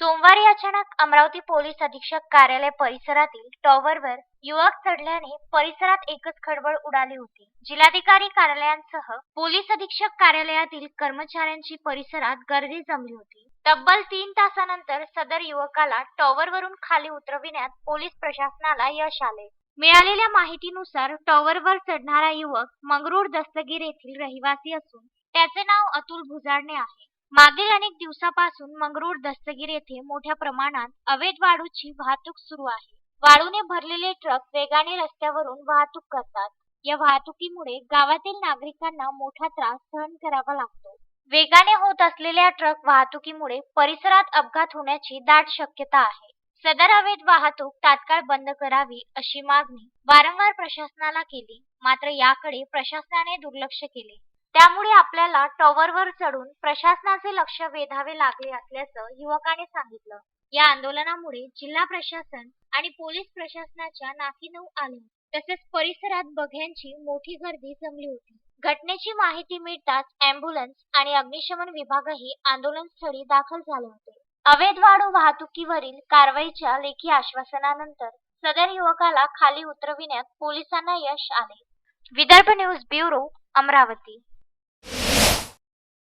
सोमवारी अचानक अमरावती पोलीस अधीक्षक कार्यालय परिसरातील टॉवरवर युवक चढल्याने परिसरात एकच खळबळ उडाली होती. जिल्हाधिकारी कार्यालयांसह पोलीस अधीक्षक कार्यालयातील कर्मचाऱ्यांची परिसरात गर्दी जमली होती. तब्बल तीन तासानंतर सदर युवकाला टॉवरवरून खाली उतरविण्यात पोलीस प्रशासनाला यश आले. मिळालेल्या माहितीनुसार टॉवरवर चढणारा युवक मंगरूळ दस्तगीर येथील रहिवासी असून त्याचे नाव अतुल भुजाडणे आहे. मागील अनेक दिवसापासून मंगरूळ दस्तगीर येथे मोठ्या प्रमाणात अवैध वाळूची वाहतूक सुरू आहे. वाळूने भरलेले ट्रक वेगाने रस्त्यावरून वाहतूक करतात. या वाहतुकीमुळे गावातील नागरिकांना मोठा त्रास सहन करावा लागतो. वेगाने होत असलेल्या ट्रक वाहतुकीमुळे परिसरात अपघात होण्याची दाट शक्यता आहे. सदर अवैध वाहतूक तात्काळ बंद करावी अशी मागणी वारंवार प्रशासनाला केली मात्र याकडे प्रशासनाने दुर्लक्ष केले. त्यामुळे आपल्याला टॉवरवर चढून प्रशासनाचे लक्ष वेधावे लागले असल्याचं युवकाने सांगितलं. या आंदोलनामुळे जिल्हा प्रशासन आणि पोलीस प्रशासनाच्या नाकीनऊ आले. तसेच परिसरात बघ्यांची मोठी गर्दी जमली होती. घटनेची माहिती मिळताच अँब्युलन्स आणि अग्निशमन विभागही आंदोलनस्थळी दाखल झाले होते. अवैध वाळू वाहतुकीवरील कारवाईच्या लेखी आश्वासनानंतर सदर युवकाला खाली उतरविण्यात पोलिसांना यश आले. Vidarbha news bureau Amravati.